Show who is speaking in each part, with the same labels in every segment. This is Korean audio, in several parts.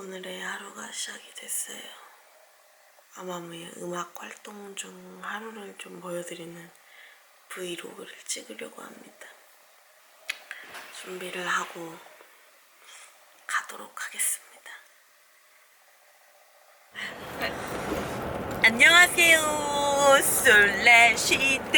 Speaker 1: 오늘의 하루가 시작이 됐어요. 아마무의 음악 활동 중 하루를 좀 보여드리는 브이로그를 찍으려고 합니다. 준비를 하고 가도록 하겠습니다. 안녕하세요. 솔라시도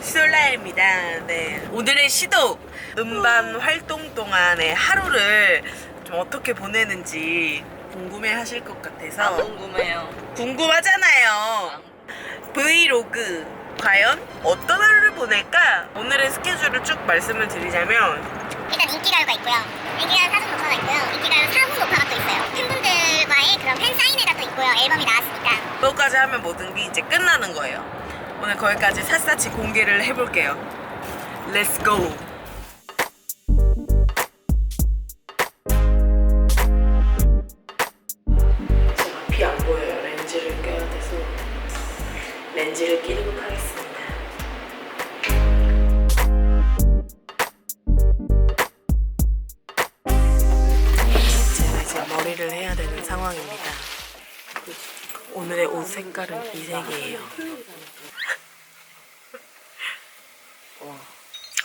Speaker 1: 솔라입니다. 네. 오늘의 시도 음반 활동 동안의 하루를 좀 어떻게 보내는지 궁금해 하실 것 같아서
Speaker 2: 아, 궁금해요.
Speaker 1: 궁금하잖아요. 브이로그 과연 어떤 하루를 보낼까? 오늘의 스케줄을 쭉 말씀을 드리자면
Speaker 3: 일단 인기가요가 있고요. 인기가요 사전 녹화가 있고요. 인기가요 사후 녹화가 또 있어요. 팬분들과의 그런 팬 사인회가 또 있고요. 앨범이 나왔으니까.
Speaker 1: 그것까지 하면 모든 게 이제 끝나는 거예요. 오늘 거기까지 샅샅이 공개를 해볼게요. Let's go. 렌즈를 끼도록 하겠습니다. 제가 이제 머리를 해야 되는 상황입니다. 오늘의 옷 색깔은 이 색이에요. 와,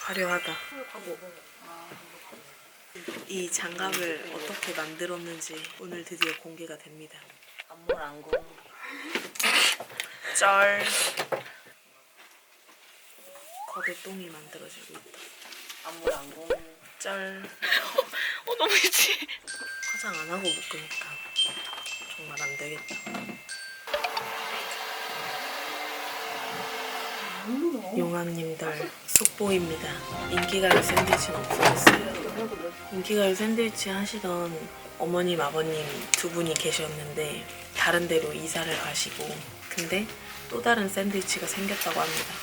Speaker 1: 화려하다. 이 장갑을 어떻게 만들었는지 오늘 드디어 공개가 됩니다.
Speaker 2: 안물 안 공.
Speaker 1: 쩔. 거대똥이 만들어지고 있다.
Speaker 2: 안물 안 공.
Speaker 1: 쩔.
Speaker 2: 어 너무 있지.
Speaker 1: 화장 안 하고 묶으니까 정말 안 되겠다. 용왕님들 속보입니다. 인기가요 샌드위치는 없어졌어요. 인기가요 샌드위치 하시던 어머님, 아버님 두 분이 계셨는데 다른 데로 이사를 가시고 근데 또 다른 샌드위치가 생겼다고 합니다.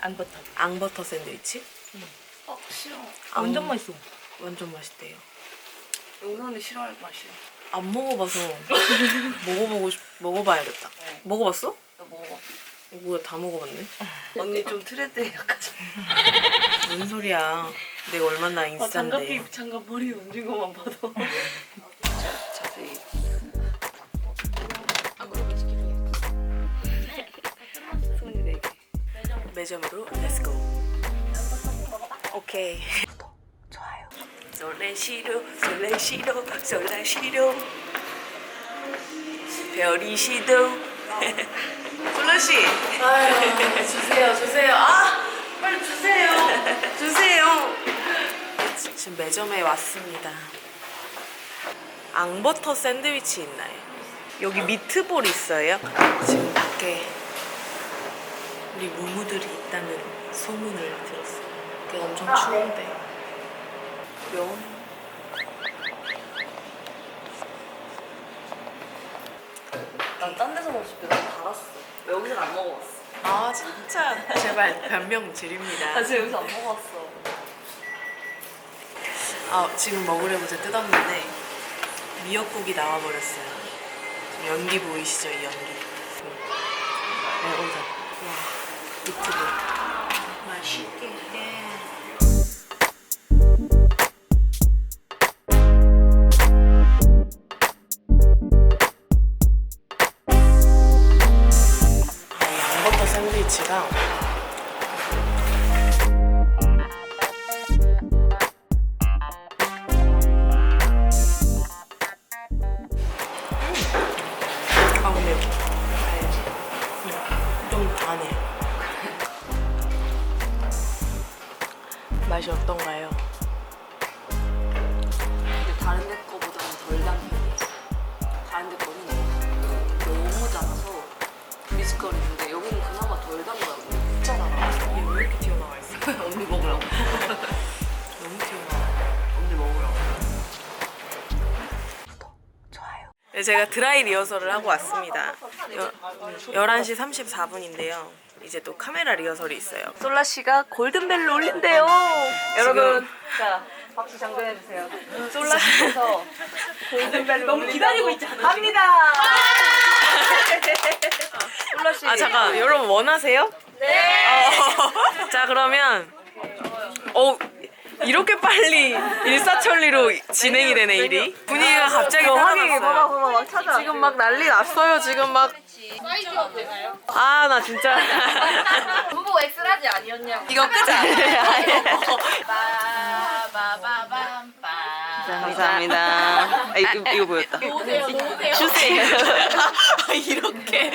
Speaker 2: 안버터.
Speaker 1: 앙버터 샌드위치?
Speaker 2: 어 싫어.
Speaker 1: 안-
Speaker 2: 완전 맛있어.
Speaker 1: 완전 맛있대요.
Speaker 2: 영상이 싫어할 맛이야.
Speaker 1: 안 먹어봐서 먹어보고 싶, 먹어봐야겠다.
Speaker 2: 네.
Speaker 1: 먹어봤어?
Speaker 2: 너 먹어.
Speaker 1: 어, 뭐야 다 먹어봤네.
Speaker 2: 언니 좀 트렌드에 약하잖아.
Speaker 1: 무슨 소리야? 내가 얼마나
Speaker 2: 아,
Speaker 1: 인싼데.
Speaker 2: 장갑이 장갑 머리 얹은 것만 봐도.
Speaker 1: 매점으로 렛츠고. 오케이. 좋아요. 솔레시로 솔레시로 솔레시로 별이 시도. 솔라씨. 아유 주세요 주세요. 아 빨리 주세요. 주세요. 지금 매점에 왔습니다. 앙버터 샌드위치 있나요? 여기 미트볼 있어요? 지금 밖에 우리 무무들이 있다는 소문을 들었어요. 그게 엄청 추운데. 면?
Speaker 2: 난딴 데서 먹었을 때 너무 달았어. 여기서 안 먹어봤어.
Speaker 1: 아 진짜 제발 변명 드립니다.
Speaker 2: 나 지금 여기서 안 먹어봤어.
Speaker 1: 아 지금 먹으려고 제가 뜯었는데 미역국이 나와버렸어요. 지금 연기 보이시죠 이 연기? 네 오자. 와 아, 이 양버터 샌드위치가 아 근데 좀 단해. 맛이 어떤가요?
Speaker 2: 근데 다른 데 거보다는 덜 단 편이에요. 다른 데 거는 너무 달아서 미스거리는데 여기는 그나마 덜 단거라고.
Speaker 1: 있잖아. 이게 왜 이렇게 튀어나와 있어?
Speaker 2: 언니 먹으라고.
Speaker 1: 너무 튀어나와.
Speaker 2: 언니 먹으라고.
Speaker 1: 네, 제가 드라이 리허설을 하고 왔습니다. 여, 11시 34분인데요. 이제 또 카메라 리허설이 있어요.
Speaker 2: 솔라 씨가 골든벨을 올린대요. 여러분, 자 박수 장전해 주세요. 솔라 씨께서 골든벨을 너무 기다리고 있잖아요. 합니다. 솔라 씨.
Speaker 1: 아 잠깐 여러분 원하세요? 네. 자 그러면 어 이렇게 빨리 일사천리로 진행이 되네 일이. 분위기가 갑자기.
Speaker 2: 봐봐 막 찾아.
Speaker 1: 지금 막 난리 났어요. 지금 막. 아 나 진짜.
Speaker 4: 부부 엑스라지 아니었냐고.
Speaker 1: 이거 끄자.
Speaker 2: 감사합니다. 아, 이거, 이거 보였다.
Speaker 4: 노세요, 노세요.
Speaker 1: 주세요. 이렇게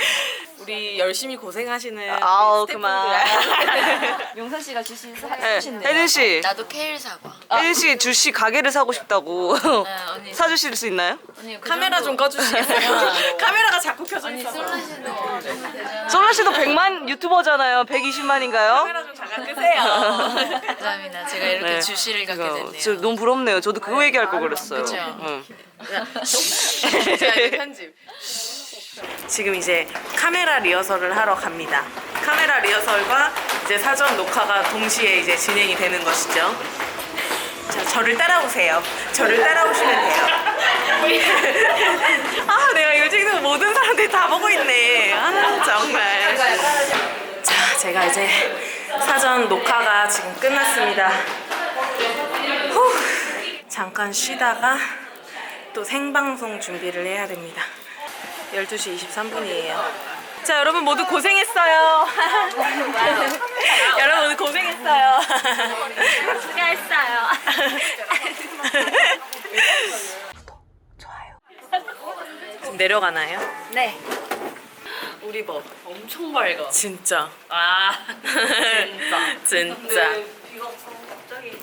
Speaker 1: 우리 열심히 고생하시는
Speaker 2: 아우
Speaker 1: 우리
Speaker 2: 그만. 용선 씨가 주신 사주신대요. 혜진 씨,
Speaker 4: 나도 케일 사과.
Speaker 2: 혜진 씨 주씨 가게를 사고 싶다고
Speaker 4: 언니.
Speaker 2: 사주실 수 있나요?
Speaker 4: 언니 그
Speaker 1: 카메라 좀 꺼주시겠어요? 카메라가 자꾸 켜져
Speaker 4: 언니. 솔루션도 되면 되잖아.
Speaker 2: 솔라 씨도 100만 유튜버잖아요. 120만인가요?
Speaker 1: 카메라 좀 잠깐 끄세요.
Speaker 4: 감사합니다. 제가 이렇게 주시를 갖게 됐네요.
Speaker 2: 저 너무 부럽네요. 저도 그거 얘기할 걸 그랬어요.
Speaker 4: 그쵸.
Speaker 2: 응.
Speaker 1: 제가 이제 편집. 지금 이제 카메라 리허설을 하러 갑니다. 카메라 리허설과 이제 사전 녹화가 동시에 이제 진행이 되는 것이죠. 자, 저를 따라오세요. 저를 따라오시면 돼요. 아, 내가 이거 찍는 모든 사람들이 다 보고 있네. 아, 정말. 자, 제가 이제 사전 녹화가 지금 끝났습니다. 후, 잠깐 쉬다가 또 생방송 준비를 해야 됩니다. 12시 23분이에요. 자, 여러분 모두 고생했어요. 여러분 모두 고생했어요.
Speaker 4: 수고했어요.
Speaker 1: 지금 내려가나요?
Speaker 4: 네.
Speaker 1: 우리 뭐
Speaker 4: 엄청 밝아.
Speaker 1: 진짜
Speaker 4: 아.
Speaker 1: 진짜
Speaker 2: 비가 갑자기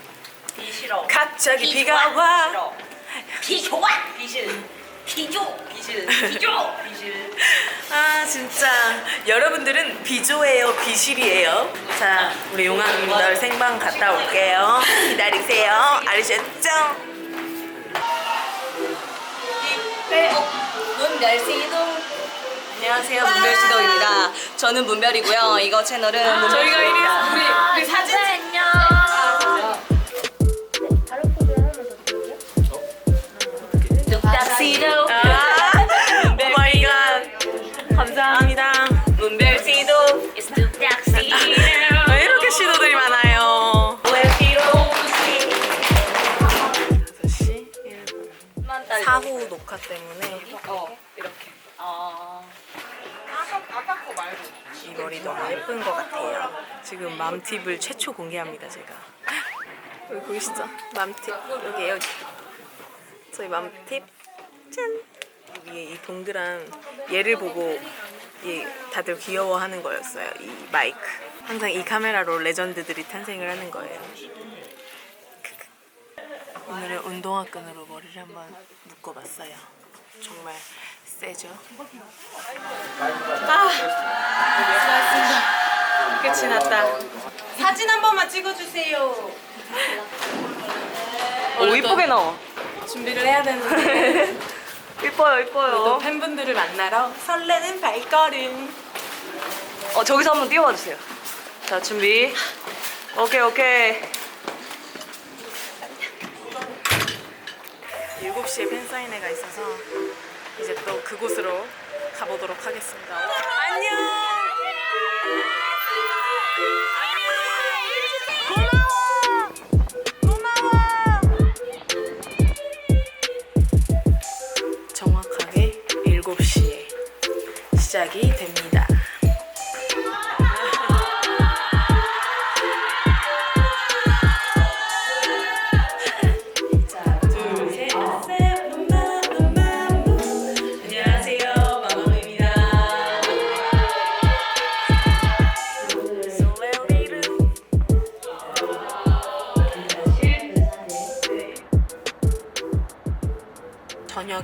Speaker 2: 비 싫어.
Speaker 1: 갑자기 비가 와.
Speaker 4: 비 좋아.
Speaker 2: 비실.
Speaker 4: 비조.
Speaker 2: 비실.
Speaker 4: 비조.
Speaker 2: 비실.
Speaker 1: 아 진짜 여러분들은 비조예요 비실이에요 자 우리 용왕님들 생방 갔다 올게요 기다리세요 알으셨죠?
Speaker 2: 문별시동.
Speaker 1: 안녕하세요
Speaker 2: 문별시동입니다. 저는 문별이고요. 이거 채널은 문별.
Speaker 1: 저희가 이리 우리 우리 사진 지금 맘팁을 최초 공개합니다, 제가. 여기 보이시죠? 맘팁. 여기 여기. 저희 맘팁. 짠! 위에 이 동그란 얘를 보고 이 다들 귀여워하는 거였어요. 이 마이크. 항상 이 카메라로 레전드들이 탄생을 하는 거예요. 오늘은 운동화 끈으로 머리를 한번 묶어봤어요. 정말 세죠? 끝이 났다. 사진 한 번만 찍어주세요.
Speaker 2: 오 이쁘게 나와.
Speaker 1: 준비를 해야 되는데
Speaker 2: 이뻐요
Speaker 1: 또
Speaker 2: 이뻐요.
Speaker 1: 팬분들을 만나러 설레는 발걸음.
Speaker 2: 어 저기서 한번 띄워봐 주세요. 자 준비. 오케이 오케이.
Speaker 1: 7시에 팬사인회가 있어서 이제 또 그곳으로 가보도록 하겠습니다. 안녕.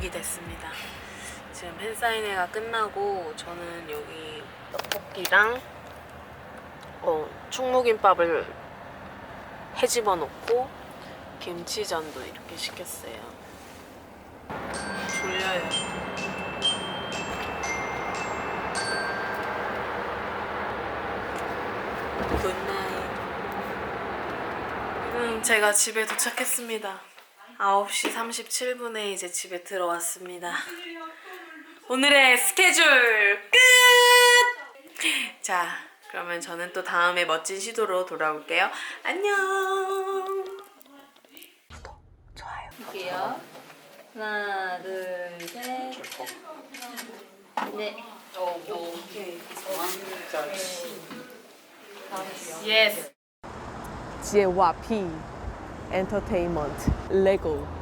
Speaker 1: 저녁이 됐습니다. 지금 팬사인회가 끝나고 저는 여기 떡볶이랑 어, 충무김밥을 해집어 놓고 김치전도 이렇게 시켰어요. 졸려요. 굿나잇. 음, 제가 집에 도착했습니다. 9시 37분에 이제 집에 들어왔습니다. 오늘의 스케줄 끝! 자, 그러면 저는 또 다음에 멋진 시도로 돌아올게요. 안녕!
Speaker 2: 할게요. 하나, 둘, 셋. 네.
Speaker 5: 예스.
Speaker 1: 지혜와 피 트 레고